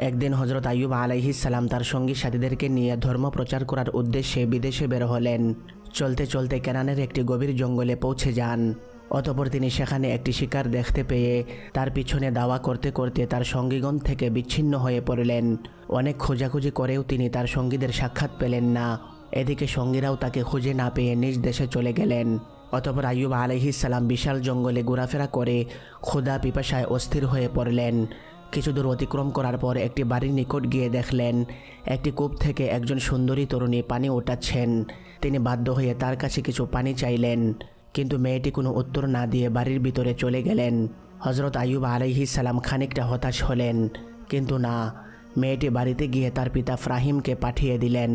একদিন হজরত আইয়ুব সালাম তার সঙ্গী সাথীদেরকে নিয়ে ধর্ম প্রচার করার উদ্দেশ্যে বিদেশে বের হলেন। চলতে চলতে কেনানের একটি গভীর জঙ্গলে পৌঁছে যান। অতপর তিনি সেখানে একটি শিকার দেখতে পেয়ে তার পিছনে দাওয়া করতে করতে তার সঙ্গীগণ থেকে বিচ্ছিন্ন হয়ে পড়লেন। অনেক খোঁজাখুঁজি করেও তিনি তার সঙ্গীদের সাক্ষাৎ পেলেন না। এদিকে সঙ্গীরাও তাকে খুঁজে না পেয়ে নিজ দেশে চলে গেলেন। অতপর আইয়ুব সালাম বিশাল জঙ্গলে ঘোরাফেরা করে ক্ষুধা পিপাসায় অস্থির হয়ে পড়লেন। কিছু দূর অতিক্রম করার পর একটি বাড়ির নিকট গিয়ে দেখলেন, একটি কূপ থেকে একজন সুন্দরী তরুণী পানি ওঠাচ্ছেন। তিনি বাধ্য হয়ে তার কাছে কিছু পানি চাইলেন, কিন্তু মেয়েটি কোনো উত্তর না দিয়ে বাড়ির ভিতরে চলে গেলেন। হজরত আয়ুব আলাইহিস সালাম খানিকটা হতাশ হলেন, কিন্তু না, মেয়েটি বাড়িতে গিয়ে তার পিতা ফ্রাহিমকে পাঠিয়ে দিলেন।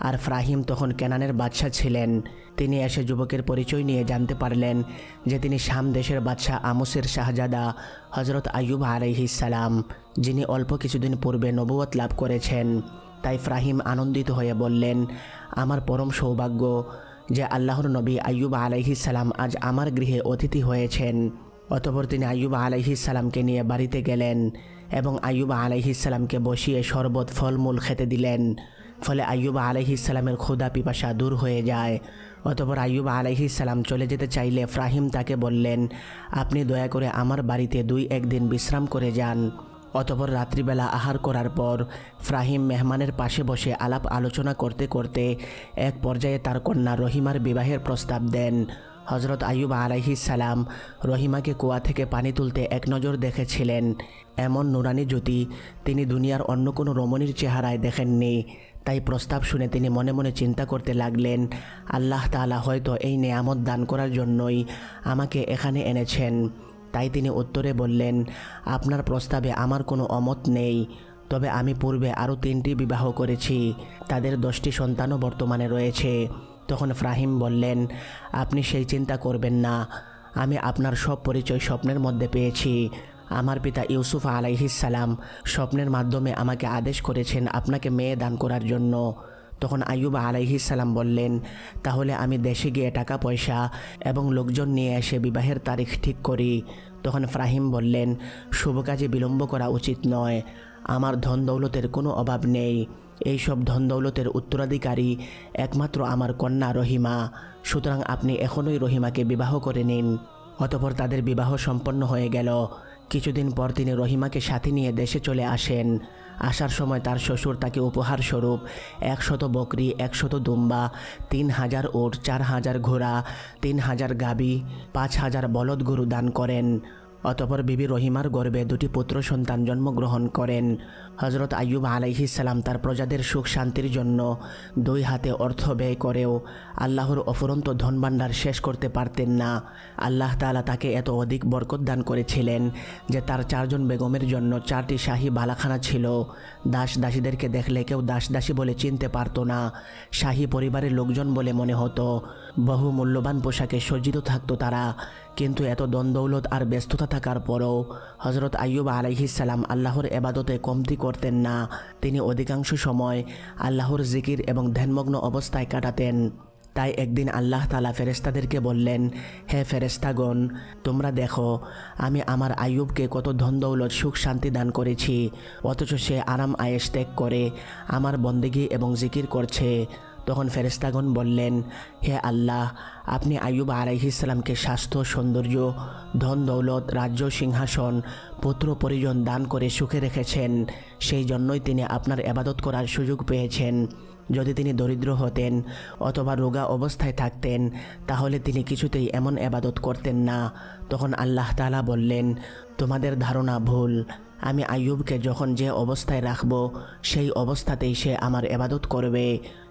আর ফ্রাহিম তখন কেনানের বাদশা ছিলেন। তিনি এসে যুবকের পরিচয় নিয়ে জানতে পারলেন যে তিনি শাম দেশের বাদশাহ আমুসের শাহজাদা হজরত আইয়ুব আলাইহিস সালাম, যিনি অল্প কিছুদিন পূর্বে নবুয়ত লাভ করেছেন। তাই ফ্রাহিম আনন্দিত হয়ে বললেন, আমার পরম সৌভাগ্য যে আল্লাহর নবী আয়ুব আলাইহিস সালাম আজ আমার গৃহে অতিথি হয়েছেন। অতপর তিনি আইয়ুব আলাইহিস সালামকে নিয়ে বাড়িতে গেলেন এবং আয়ুব আলাইহিস সালামকে বসিয়ে শরবত, ফলমূল খেতে দিলেন। ফলে আইয়ুব আলাইহিস সালামের ক্ষুধা পিপাসা দূর হয়ে যায়। অতপর আইয়ুব আলাইহিস সালাম চলে যেতে চাইলে ফ্রাহিম তাকে বললেন, আপনি দয়া করে আমার বাড়িতে দুই একদিন বিশ্রাম করে যান। অতপর রাত্রিবেলা আহার করার পর ফ্রাহিম মেহমানের পাশে বসে আলাপ আলোচনা করতে করতে এক পর্যায়ে তার কন্যা রহিমার বিবাহের প্রস্তাব দেন। হজরত আইয়ুব সালাম রহিমাকে কুয়া থেকে পানি তুলতে এক নজর দেখেছিলেন। এমন নুরানি জ্যোতি তিনি দুনিয়ার অন্য কোনো রমণীর চেহারায় দেখেননি। তাই প্রস্তাব শুনে তিনি মনে মনে চিন্তা করতে লাগলেন, আল্লাহ তাআলা হয়তো এই নেয়ামত দান করার জন্যই আমাকে এখানে এনেছেন। তাই তিনি উত্তরে বললেন, আপনার প্রস্তাবে আমার কোনো অমত নেই, তবে আমি পূর্বে আরও তিনটি বিবাহ করেছি, তাদের দশটি সন্তানও বর্তমানে রয়েছে। তখন ফ্রাহিম বললেন, আপনি সেই চিন্তা করবেন না, আমি আপনার সব পরিচয় স্বপ্নের মধ্যে পেয়েছি আমার পিতা ইউসুফ আলাইহিস সালাম স্বপ্নের মাধ্যমে আমাকে আদেশ করেছেন আপনাকে মেয়ে দান করার জন্য। তখন আইয়ুব আলাইহিস সালাম বললেন, তাহলে আমি দেশে গিয়ে টাকা, পয়সা এবং লোকজন নিয়ে এসে বিবাহের তারিখ ঠিক করি। তখন ফ্রাহিম বললেন, শুভ কাজে বিলম্ব করা উচিত নয়। আমার ধন দৌলতের কোনো অভাব নেই। এই সব ধন দৌলতের উত্তরাধিকারী একমাত্র আমার কন্যা রহিমা। সুতরাং আপনি এখনই রহিমাকে বিবাহ করে নিন। অতপর তাদের বিবাহ সম্পন্ন হয়ে গেল। কিছুদিন পর তিনি রহিমাকে সাথে নিয়ে দেশে চলে আসেন। আসার সময় তার শ্বশুর তাকে উপহার স্বরূপ একশত বকরি, একশত দুম্বা, তিন হাজার ওট, চার হাজার ঘোড়া, তিন হাজার গাবি, পাঁচ হাজার বলদ গরু দান করেন। অতপর বিবি রহিমার গর্ভে দুটি পুত্র সন্তান জন্মগ্রহণ করেন। হজরত আইয়ুব সালাম তার প্রজাদের সুখ শান্তির জন্য দুই হাতে অর্থ ব্যয় করেও আল্লাহর অফুরন্ত ধনভাণ্ডার শেষ করতে পারতেন না। আল্লাহ তাআলা তাকে এত অধিক বরকত দান করেছিলেন যে তার চারজন বেগমের জন্য চারটি শাহী বালাখানা ছিল। দাস দাসীদেরকে দেখলে কেউ দাস দাসী বলে চিনতে পারতো না। শাহী পরিবারের লোকজন বলে মনে হতো, বহু মূল্যবান পোশাকে সজ্জিত থাকতো তারা। কিন্তু এত দ্বন্দ্বৌলত আর ব্যস্ততা থাকার পরও হজরত আইয়ুব আলাইহিস সালাম আল্লাহর এবাদতে কমতি করতেন না। তিনি অধিকাংশ সময় আল্লাহর জিকির এবং ধ্যানমগ্ন অবস্থায় কাটাতেন। তাই একদিন আল্লাহ তালা ফেরেস্তাদেরকে বললেন, হে ফেরেস্তাগণ তোমরা দেখো, আমি আমার আইয়ুবকে কত ধন দৌলত সুখ, শান্তি দান করেছি। অথচ সে আরাম আয়েস ত্যাগ করে আমার বন্দেগি এবং জিকির করছে। তখন ফেরেস্তাগণ বললেন, হে আল্লাহ, আপনি আইয়ুব আলাইহিসালামকে স্বাস্থ্য, সৌন্দর্য, ধন, দৌলত, রাজ্য, সিংহাসন, পুত্র, পরিজন দান করে সুখে রেখেছেন। সেই জন্যই তিনি আপনার এবাদত করার সুযোগ পেয়েছেন। যদি তিনি দরিদ্র হতেন অথবা রোগা অবস্থায় থাকতেন, তাহলে তিনি কিছুতেই এমন এবাদত করতেন না। তখন আল্লাহ তাআলা বললেন, তোমাদের ধারণা ভুল। আমি আইয়ুবকে যখন যে অবস্থায় রাখব, সেই অবস্থাতেই সে আমার এবাদত করবে।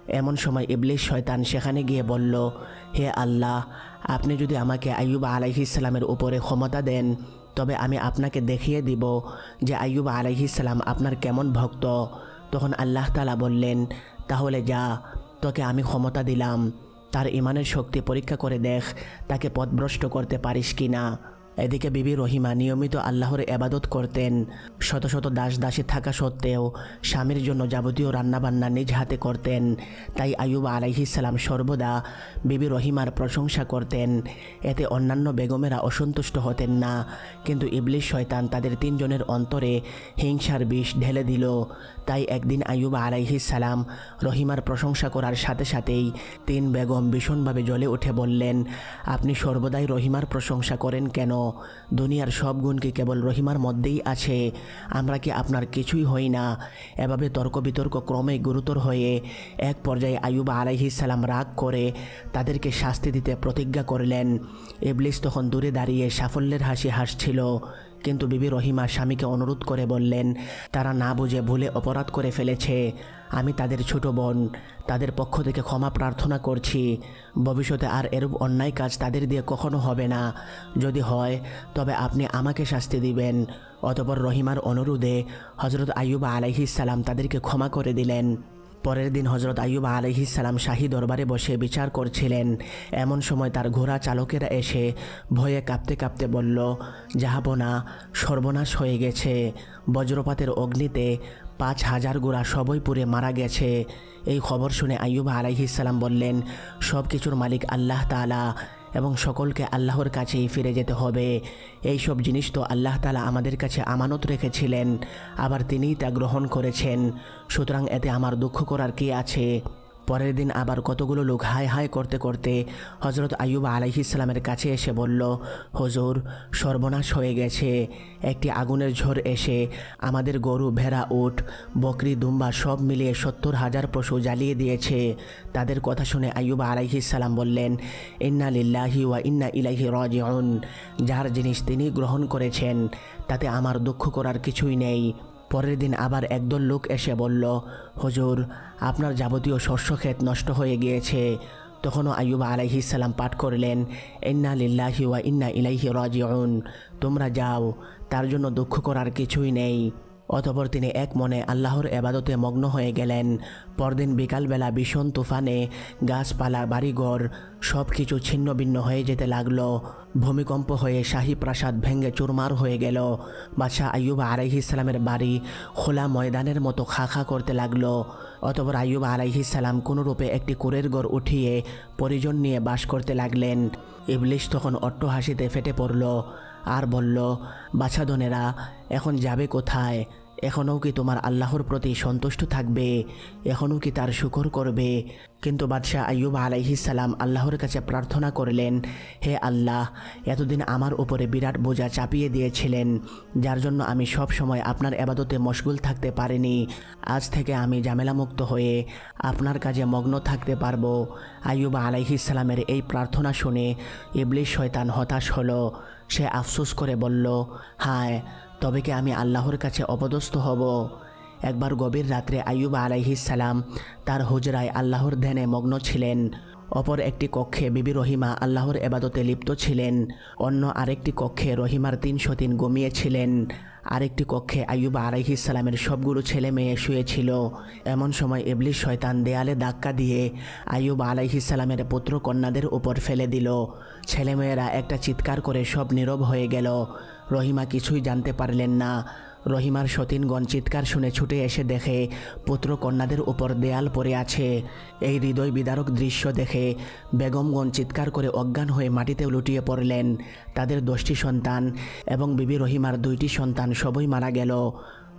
এমন সময় ইবলিশ শয়তান সেখানে গিয়ে বলল, হে আল্লাহ, আপনি যদি আমাকে আইয়ুব আলাইহিসালামের উপরে ক্ষমতা দেন, তবে আমি আপনাকে দেখিয়ে দিব যে আইয়ুব আলাইহিসালাম আপনার কেমন ভক্ত। তখন আল্লাহ তালা বললেন, তাহলে যা, তোকে আমি ক্ষমতা দিলাম। তার ইমানের শক্তি পরীক্ষা করে দেখ, তাকে পথভ্রষ্ট করতে পারিস কি না এদিকে বিবি রহিমা নিয়মিত আল্লাহর এবাদত করতেন। শত শত দাস দাসী থাকা সত্ত্বেও স্বামীর জন্য যাবতীয় রান্নাবান্না নিজ হাতে করতেন। তাই আয়ুব আলাইহিসাল্লাম সর্বদা বিবি রহিমার প্রশংসা করতেন। এতে অন্যান্য বেগমেরা অসন্তুষ্ট হতেন না। কিন্তু ইবলিশ শয়তান তাদের তিনজনের অন্তরে হিংসার বিষ ঢেলে দিল। তাই একদিন আয়ুব আলাইহিসাল্লাম রহিমার প্রশংসা করার সাথে সাথেই তিন বেগম ভীষণভাবে জ্বলে উঠে বললেন, আপনি সর্বদাই রহিমার প্রশংসা করেন কেন? দুনিয়ার সব গুণ কি কেবল রহিমার মধ্যেই আছে। আমরা কি আপনার কিছুই হই না? এভাবে তর্ক বিতর্ক ক্রমে গুরুতর হয়ে এক পর্যায়ে আয়ুব আলাইহিসাল্লাম রাগ করে তাদেরকে শাস্তি দিতে প্রতিজ্ঞা করলেন। এবলিস তখন দূরে দাঁড়িয়ে সাফল্যের হাসি হাসছিল। কিন্তু বিবি রহিমা স্বামীকে অনুরোধ করে বললেন, তারা না বুঝে ভুলে অপরাধ করে ফেলেছে। আমি তাদের ছোট বোন, তাদের পক্ষ থেকে ক্ষমা প্রার্থনা করছি। ভবিষ্যতে আর এরূপ অন্যায় কাজ তাদের দিয়ে কখনো হবে না। যদি হয়, তবে আপনি আমাকে শাস্তি দিবেন। অতপর রহিমার অনুরোধে হজরত আইয়ুবা আলাইহিস সালাম তাদেরকে ক্ষমা করে দিলেন। পরের দিন হজরত আইয়ুব আলহিসাল্লাম শাহী দরবারে বসে বিচার করছিলেন। এমন সময় তার ঘোড়া চালকেরা এসে ভয়ে কাঁপতে কাঁপতে বলল জাহাপনা সর্বনাশ হয়ে গেছে। বজ্রপাতের অগ্নিতে পাঁচ হাজার গোড়া সবই পুড়ে মারা গেছে। এই খবর শুনে আইয়ুব আলাইহিসাল্লাম বললেন সব কিছুর মালিক আল্লাহ তালা এবং সকলকে আল্লাহর কাছেই ফিরে যেতে হবে। এই সব জিনিস তো আল্লাহ তালা আমাদের কাছে আমানত রেখেছিলেন, আবার তিনিই তা গ্রহণ করেছেন। সুতরাং এতে আমার দুঃখ করার কি আছে? পরের দিন আবার কতগুলো লোক হাই হাই করতে করতে হজরত আইয়ুব আলাইহিসালামের কাছে এসে বলল, হজুর, সর্বনাশ হয়ে গেছে। একটি আগুনের ঝড় এসে আমাদের গরু, ভেড়া, উট, বকরি, দুম্বা সব মিলিয়ে সত্তর হাজার পশু জ্বালিয়ে দিয়েছে। তাদের কথা শুনে আইয়ুব আলাইহিসাল্লাম বললেন, ইন্না লিল্লাহি ওয়া ইন্না ইলাইহি রাজিউন। যার জিনিস তিনি গ্রহণ করেছেন, তাতে আমার দুঃখ করার কিছুই নেই। পরের দিন আবার একদল লোক এসে বলল, হজুর, আপনার যাবতীয় শস্য ক্ষেত নষ্ট হয়ে গিয়েছে। তখনও আয়ুব আলাইহিসাল্লাম পাঠ করলেন, ইন্না লিল্লাহি ওয়া ইন্না ইলাইহি রাজিউন, তোমরা যাও, তার জন্য দুঃখ করার কিছুই নেই। অতপর তিনি এক মনে আল্লাহর এবাদতে মগ্ন হয়ে গেলেন। পরদিন বিকালবেলা ভীষণ তুফানে, গাছপালা, বাড়িঘর সব কিছু ছিন্ন ভিন্ন হয়ে যেতে লাগল। ভূমিকম্প হয়ে শাহী প্রাসাদ ভেঙে চুরমার হয়ে গেল। বাদশাহ আইয়ুব আলাইহি সালামের বাড়ি খোলা ময়দানের মতো খা করতে লাগল। অতপর আইয়ুব আলাইহি সালাম কোনোরূপে একটি কুরের গড় উঠিয়ে, পরিজন নিয়ে বাস করতে লাগলেন। ইবলিশ তখন অট্ট হাসিতে ফেটে পড়ল। আর বলল বাছাদনেরা এখন যাবে কোথায়? এখনও কি তোমার আল্লাহর প্রতি সন্তুষ্ট থাকবে? এখনও কি তার শুকর করবে? কিন্তু বাদশাহ আইয়ুব আলাইহিসাল্লাম আল্লাহর কাছে প্রার্থনা করলেন, হে আল্লাহ, এতদিন আমার উপরে বিরাট বোঝা চাপিয়ে দিয়েছিলেন, যার জন্য আমি সব সময় আপনার এবাদতে মশগুল থাকতে পারিনি। আজ থেকে আমি ঝামেলামুক্ত হয়ে আপনার কাজে মগ্ন থাকতে পারব। আইয়ুব আলাইহিসাল্লামের এই প্রার্থনা শুনে ইবলিশ শয়তান হতাশ হলো। সে আফসোস করে বলল, হায়, তবে কি আমি আল্লাহর কাছে অপদস্থ হব? একবার গভীর রাত্রে আইয়ুবা আলাইহিস সালাম তার হুজরায় আল্লাহর ধ্যানে মগ্ন ছিলেন। অপর একটি কক্ষে বিবি রহিমা আল্লাহর এবাদতে লিপ্ত ছিলেন। অন্য আরেকটি কক্ষে রহিমার তিন সতীন ঘুমিয়েছিলেন। আরেকটি কক্ষে আইয়ুব আলাইহিসালামের সবগুলো ছেলে মেয়ে শুয়েছিল। এমন সময় এবলিশ শয়তান দেয়ালে ধাক্কা দিয়ে আইয়ুব আলাইহিসালামের পুত্র কন্যাদের উপর ফেলে দিল। ছেলেমেয়েরা একটা চিৎকার করে সব নীরব হয়ে গেল। রহিমা কিছুই জানতে পারলেন না। রহিমার সতীনগণ চিৎকার শুনে ছুটে এসে দেখে, পুত্র কন্যাদের উপর দেয়াল পড়ে আছে। এই হৃদয় বিদারক দৃশ্য দেখে বেগমগণ চিৎকার করে অজ্ঞান হয়ে মাটিতে লুটিয়ে পড়লেন। তাদের দশটি সন্তান এবং বিবি রহিমার দুইটি সন্তান সবই মারা গেল।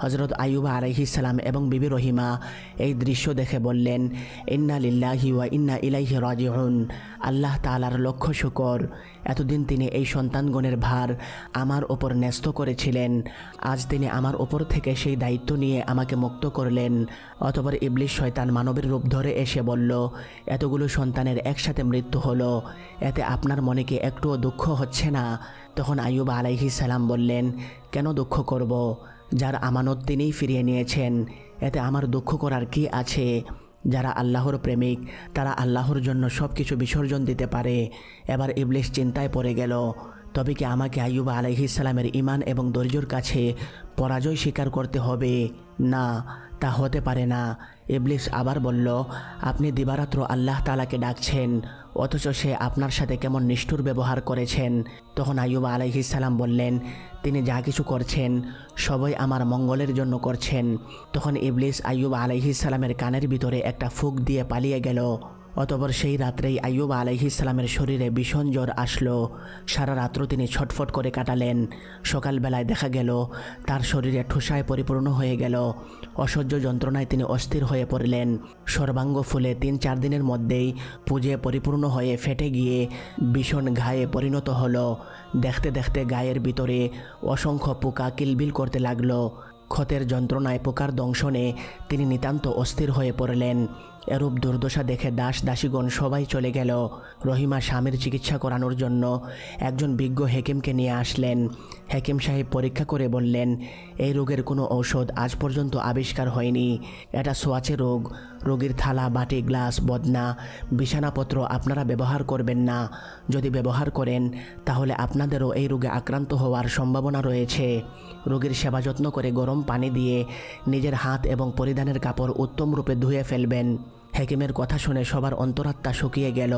হজরত আইয়ুবা আলাইহিসাল্লাম এবং বিবি রহিমা এই দৃশ্য দেখে বললেন, ইন্না লিল্লাহি ওয়া ইন্না ইলাইহি রাজিউন। আল্লাহ তাআলার লক্ষ্য শুকর। এতদিন তিনি এই সন্তানগণের ভার আমার ওপর ন্যস্ত করেছিলেন। আজ তিনি আমার ওপর থেকে সেই দায়িত্ব নিয়ে আমাকে মুক্ত করলেন। অতপর ইবলিশ শয়তান মানবের রূপ ধরে এসে বলল, এতগুলো সন্তানের একসাথে মৃত্যু হলো। এতে আপনার মনে কি একটুও দুঃখ হচ্ছে না? তখন আইয়ুব আলাইহি সালাম বললেন, কেন দুঃখ করব? যার আমানত তিনিই ফিরিয়ে নিয়েছেন। এতে আমার দুঃখ করার কি আছে? যারা আল্লাহর প্রেমিক, তারা আল্লাহর জন্য সব কিছু বিসর্জন দিতে পারে। এবার ইবলিশ চিন্তায় পড়ে গেল, তবে কি আমাকে আইয়ুব আলহিসালামের ইমান এবং ধৈর্যর কাছে পরাজয় স্বীকার করতে হবে? না, তা হতে পারে না। ইবলিস আবার বলল, আপনি দিবারাত্র আল্লাহ তালাকে ডাকছেন, অথচ সে আপনার সাথে কেমন নিষ্ঠুর ব্যবহার করেছেন। তখন আইয়ুব আলাইহিসাল্লাম বললেন, তিনি যা কিছু করছেন, সবাই আমার মঙ্গলের জন্য করছেন। তখন ইবলিস আইয়ুব আলাইহিসাল্লামের কানের ভিতরে একটা ফুক দিয়ে পালিয়ে গেল। অতপর সেই রাত্রেই আইয়ুব আলাইহিসালামের শরীরে ভীষণ জ্বর আসলো। সারা রাত্র তিনি ছটফট করে কাটালেন। সকালবেলায় দেখা গেল, তার শরীরে ঠোসায় পরিপূর্ণ হয়ে গেল। অসহ্য যন্ত্রণায় তিনি অস্থির হয়ে পড়লেন। সর্বাঙ্গ ফুলে তিন চার দিনের মধ্যেই পুজে পরিপূর্ণ হয়ে ফেটে গিয়ে ভীষণ ঘায়ে পরিণত হলো। দেখতে দেখতে গায়ের ভিতরে অসংখ্য পোকা কিলবিল করতে লাগল। ক্ষতের যন্ত্রণায় পোকার দংশনে তিনি নিতান্ত অস্থির হয়ে পড়লেন। এরূপ দুর্দশা দেখে দাস দাসীগণ সবাই চলে গেল। রহিমা স্বামীর চিকিৎসা করানোর জন্য একজন বিজ্ঞ হেকিমকে নিয়ে আসলেন। হেকিম সাহেব পরীক্ষা করে বললেন, এই রোগের কোনো ঔষধ আজ পর্যন্ত আবিষ্কার হয়নি। এটা সোয়াচে রোগ। রোগীর থালা, বাটি, গ্লাস, বদনা, বিছানাপত্র আপনারা ব্যবহার করবেন না। যদি ব্যবহার করেন, তাহলে আপনাদেরও এই রোগে আক্রান্ত হওয়ার সম্ভাবনা রয়েছে। রোগীর সেবা যত্ন করে গরম পানি দিয়ে নিজের হাত এবং পরিধানের কাপড় উত্তম রূপে ধুয়ে ফেলবেন। হেকিমের কথা শুনে সবার অন্তরাত্মা শুকিয়ে গেল।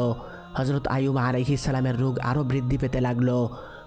হজরত আয়ুব আলহিসালামের রোগ আরও বৃদ্ধি পেতে লাগল।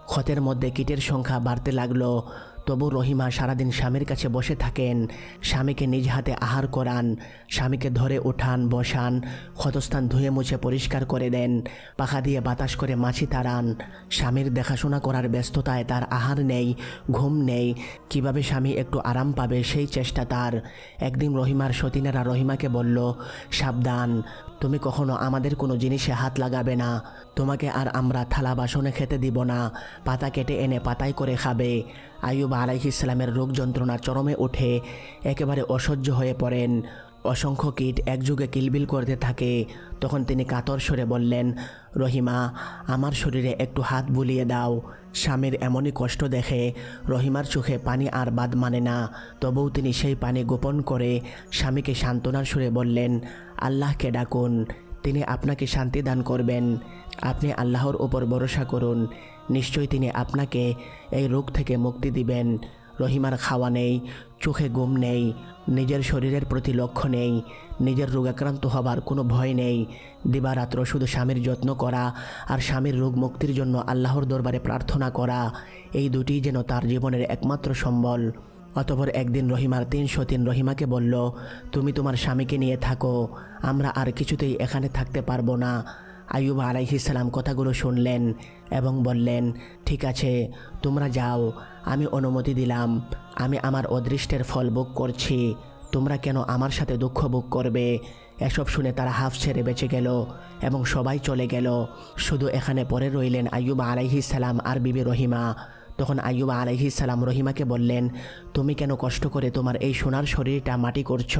ক্ষতের মধ্যে কীটের সংখ্যা বাড়তে লাগল। তবু রহিমা সারাদিন স্বামীর কাছে বসে থাকেন। স্বামীকে নিজ হাতে আহার করান, স্বামীকে ধরে ওঠান, বসান, ক্ষতস্থান ধুয়ে মুছে পরিষ্কার করে দেন, পাখা দিয়ে বাতাস করে মাছি তাড়ান। স্বামীর দেখাশোনা করার ব্যস্ততায় তার আহার নেই, ঘুম নেই, কীভাবে স্বামী একটু আরাম পাবে সেই চেষ্টা তার। একদিন রহিমার সতীনেরা রহিমাকে বলল, সাবধান তুমি কখনো আমাদের কোনো জিনিসে হাত লাগাবে না। তোমাকে আর আমরা থালা বাসনে খেতে দিব না। পাতা কেটে এনে পাতায় করে খাবে। আইয়ুব আলাইহিস ইসলামের রোগ যন্ত্রণা চরমে ওঠে। একেবারে অসহ্য হয়ে পড়েন। অসংখ্য কীট একযুগে কিলবিল করতে থাকে। তখন তিনি কাতর সরে বললেন, রহিমা, আমার শরীরে একটু হাত বুলিয়ে দাও। স্বামীর এমনই কষ্ট দেখে রহিমার চোখে পানি আর বাদ মানে না। তবুও তিনি সেই পানি গোপন করে স্বামীকে সান্ত্বনার সুরে বললেন, আল্লাহকে ডাকুন, তিনি আপনাকে শান্তি দান করবেন। আপনি আল্লাহর ওপর ভরসা করুন। নিশ্চয়ই তিনি আপনাকে এই রোগ থেকে মুক্তি দিবেন। রহিমার খাওয়া নেই, চোখে ঘুম নেই, নিজের শরীরের প্রতি লক্ষ্য নেই, নিজের রোগাক্রান্ত হবার কোনো ভয় নেই। দিবারাত্র শুধু স্বামীর যত্ন করা আর স্বামীর রোগ মুক্তির জন্য আল্লাহর দরবারে প্রার্থনা করা, এই দুটিই যেন তার জীবনের একমাত্র সম্বল। অতপর একদিন রহিমার তিন সতীন রহিমাকে বলল, তুমি তোমার স্বামীকে নিয়ে থাকো, আমরা আর কিছুতেই এখানে থাকতে পারব না। আইয়ুব আলাইহিসাল্লাম কথাগুলো শুনলেন এবং বললেন, ঠিক আছে, তোমরা যাও, আমি অনুমতি দিলাম, আমি আমার অদৃষ্টের ফল ভোগ করছি, তোমরা কেন আমার সাথে দুঃখ ভোগ করবে? এসব শুনে তারা হাফ ছেড়ে বেঁচে গেল এবং সবাই চলে গেল। শুধু এখানে পরে রইলেন আইয়ুব আলাইহিসাল্লাম আর বিবি রহিমা। তখন আইয়ুব আলাইহিসাল্লাম রহিমাকে বললেন, তুমি কেন কষ্ট করে তোমার এই সোনার শরীরটা মাটি করছ?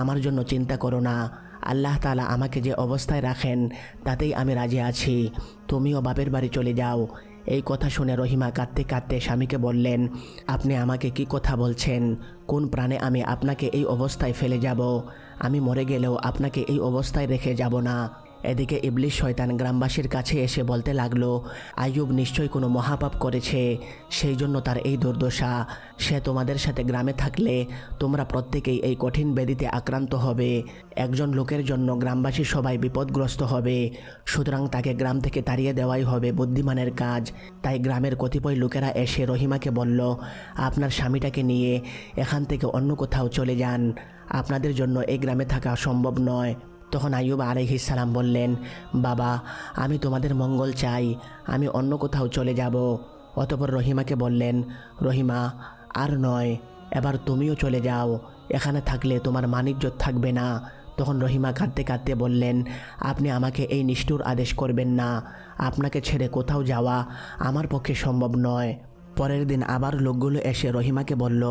আমার জন্য চিন্তা করো না। আল্লাহ তালা আমাকে যে অবস্থায় রাখেন, তাতেই আমি রাজি আছি। তুমিও বাপের বাড়ি চলে যাও। এই কথা শুনে রহিমা কাঁদতে কাঁদতে স্বামীকে বললেন, আপনি আমাকে কি কথা বলছেন? কোন প্রাণে আমি আপনাকে এই অবস্থায় ফেলে যাব? আমি মরে গেলেও আপনাকে এই অবস্থায় রেখে যাব না। এদিকে ইবলিশ শয়তান গ্রামবাসীর কাছে এসে বলতে লাগল, আইয়ুব নিশ্চয়ই কোনো মহাপাপ করেছে, সেই জন্য তার এই দুর্দশা। সে তোমাদের সাথে গ্রামে থাকলে তোমরা প্রত্যেকেই এই কঠিন ব্যাধিতে আক্রান্ত হবে। একজন লোকের জন্য গ্রামবাসী সবাই বিপদগ্রস্ত হবে। সুতরাং তাকে গ্রাম থেকে তাড়িয়ে দেওয়াই হবে বুদ্ধিমানের কাজ। তাই গ্রামের কতিপয় লোকেরা এসে রহিমাকে বলল, আপনার স্বামীটাকে নিয়ে এখান থেকে অন্য কোথাও চলে যান। আপনাদের জন্য এই গ্রামে থাকা সম্ভব নয়। তখন আইয়ুব আলাইহিসালাম বললেন, বাবা, আমি তোমাদের মঙ্গল চাই, আমি অন্য কোথাও চলে যাব। অতপর রহিমাকে বললেন, রহিমা, আর নয়, এবার তুমিও চলে যাও, এখানে থাকলে তোমার মানিজ্যত থাকবে না। তখন রহিমা কাঁদতে কাঁদতে বললেন, আপনি আমাকে এই নিষ্ঠুর আদেশ করবেন না, আপনাকে ছেড়ে কোথাও যাওয়া আমার পক্ষে সম্ভব নয়। পরের দিন আবার লোকগুলো এসে রহিমাকে বলল,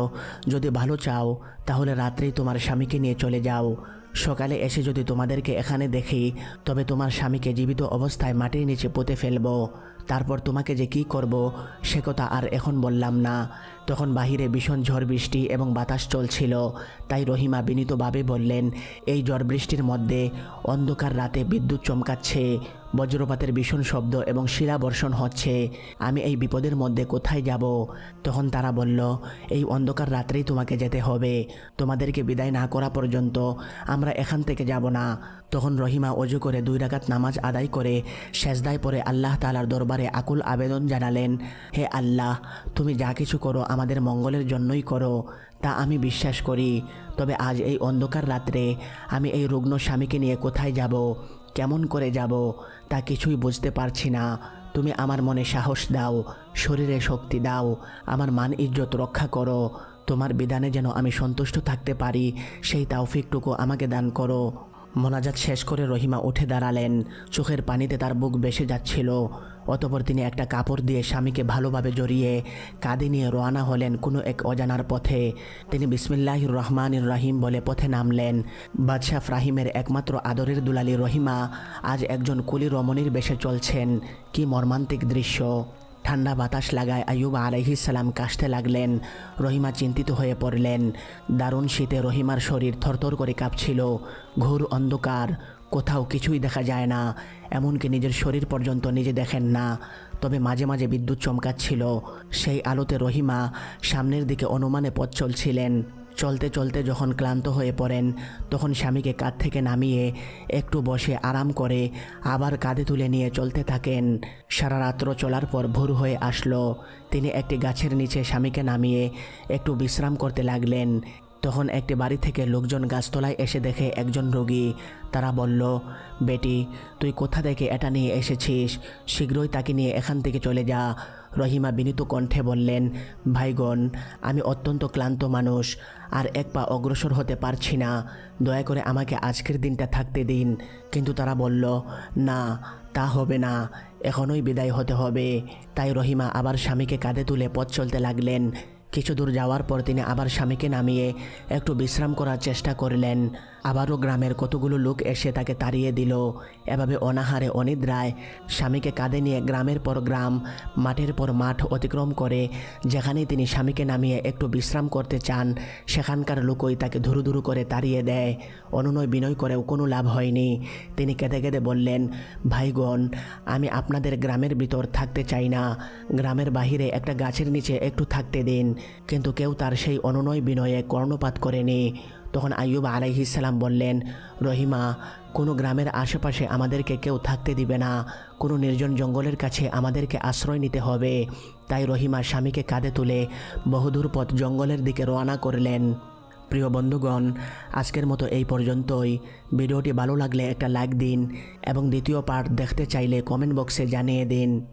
যদি ভালো চাও, তাহলে রাত্রেই তোমার স্বামীকে নিয়ে চলে যাও। সকালে এসে যদি তোমাদেরকে এখানে দেখি, তবে তোমার স্বামীকে জীবিত অবস্থায় মাটির নিচে পুঁতে ফেলব। তারপর তোমাকে যে কি করব, সে কথা আর এখন বললাম না। তখন বাহিরে ভীষণ ঝড় বৃষ্টি এবং বাতাস চলছিল। তাই রহিমা বিনীতভাবে বললেন, এই ঝড় বৃষ্টির মধ্যে অন্ধকার রাতে বিদ্যুৎ চমকাচ্ছে। বজ্রপাতের ভীষণ শব্দ এবং শিলাবর্ষণ হচ্ছে। আমি এই বিপদের মধ্যে কোথায় যাব? তখন তারা বলল, এই অন্ধকার রাত্রেই তোমাকে যেতে হবে। তোমাদেরকে বিদায় না করা পর্যন্ত আমরা এখান থেকে যাব না। তখন রহিমা অজু করে দুই রাকাত নামাজ আদায় করে সেজদায় পরে আল্লাহ তালার দরবারে আকুল আবেদন জানালেন, হে আল্লাহ, তুমি যা কিছু করো আমাদের মঙ্গলের জন্যই করো, তা আমি বিশ্বাস করি। তবে আজ এই অন্ধকার রাত্রে আমি এই রুগ্ন স্বামীকে নিয়ে কোথায় যাব? কেমন করে যাব তা কিছুই বুঝতে পারছি না। তুমি আমার মনে সাহস দাও, শরীরে শক্তি দাও, আমার মান ইজ্জত রক্ষা করো। তোমার বিধানে যেন আমি সন্তুষ্ট থাকতে পারি, সেই তাওফিকটুকু আমাকে দান করো। মোনাজাত শেষ করে রহিমা উঠে দাঁড়ালেন। চোখের পানিতে তার বুক বেসে যাচ্ছিল। অতপর তিনি একটা কাপড় দিয়ে স্বামীকে ভালোভাবে জড়িয়ে কাঁধে নিয়ে রওনা হলেন কোনো এক অজানার পথে। তিনি বিসমিল্লাহির রহমানির রহিম বলে পথে নামলেন। বাদশাহ ফ্রাহিমের একমাত্র আদরের দুলালি রহিমা আজ একজন কুলি রমণীর বেশে চলছেন। কি মর্মান্তিক দৃশ্য। ঠান্ডা বাতাস লাগায় আয়ুব সালাম কাশতে লাগলেন। রহিমা চিন্তিত হয়ে পড়লেন। দারুণ শীতে রহিমার শরীর থরথর করে কাঁপছিল। ঘোর অন্ধকার। কোথাও কিছুই দেখা যায় না, এমনকি নিজের শরীর পর্যন্ত নিজে দেখেন না। তবে মাঝে মাঝে বিদ্যুৎ চমকাচ্ছিল। সেই আলোতে রহিমা সামনের দিকে অনুমানে পথ চলছিলেন। চলতে চলতে যখন ক্লান্ত হয়ে পড়েন, তখন স্বামীকে কাঁধ থেকে নামিয়ে একটু বসে আরাম করে আবার কাঁধে তুলে নিয়ে চলতে থাকেন। সারা রাত্র চলার পর ভোর হয়ে আসলো। তিনি একটি গাছের নিচে স্বামীকে নামিয়ে একটু বিশ্রাম করতে লাগলেন। তখন একটি বাড়ি থেকে লোকজন গাছতলায় এসে দেখে একজন রোগী। তারা বলল, বেটি, তুই কোথা থেকে এটা নিয়ে এসেছিস? শীঘ্রই তাকে নিয়ে এখান থেকে চলে যা। রহিমা বিনীত কণ্ঠে বললেন, ভাইগণ, আমি অত্যন্ত ক্লান্ত মানুষ, আর এক পা অগ্রসর হতে পারছি না। দয়া করে আমাকে আজকের দিনটা থাকতে দিন। কিন্তু তারা বলল, না, তা হবে না। এখনই বিদায় হতে হবে। তাই রহিমা আবার স্বামীকে কাঁধে তুলে পথ চলতে লাগলেন। কিছু দূর যাওয়ার পর তিনি আবার স্বামীকে নামিয়ে একটু বিশ্রাম করার চেষ্টা করলেন। আবারও গ্রামের কতগুলো লোক এসে তাকে তাড়িয়ে দিল। এভাবে অনাহারে অনিদ্রায় স্বামীকে কাঁধে নিয়ে গ্রামের পর গ্রাম, মাঠের পর মাঠ অতিক্রম করে, যেখানেই তিনি স্বামীকে নামিয়ে একটু বিশ্রাম করতে চান, সেখানকার লোকই তাকে ধুরু ধুরু করে তাড়িয়ে দেয়। অনুনয় বিনয় করেও কোনো লাভ হয়নি। তিনি কেঁদে কেঁদে বললেন ভাইগণ আমি আপনাদের গ্রামের ভিতর থাকতে চাই না। গ্রামের বাহিরে একটা গাছের নিচে একটু থাকতে দিন। কিন্তু কেউ তার সেই অনুনয় বিনয়ে কর্ণপাত করেনি। তখন আইয়ুব আলাইহিসাল্লাম বললেন, রহিমা, কোনো গ্রামের আশেপাশে আমাদেরকে কেউ থাকতে দিবে না। কোনো নির্জন জঙ্গলের কাছে আমাদেরকে আশ্রয় নিতে হবে। তাই রহিমা স্বামীকে কাঁধে তুলে বহুদূর পথ জঙ্গলের দিকে রওনা করলেন। প্রিয় বন্ধুগণ, আজকের মতো এই পর্যন্তই। ভিডিওটি ভালো লাগলে একটা লাইক দিন এবং দ্বিতীয় পার্ট দেখতে চাইলে কমেন্ট বক্সে জানিয়ে দিন।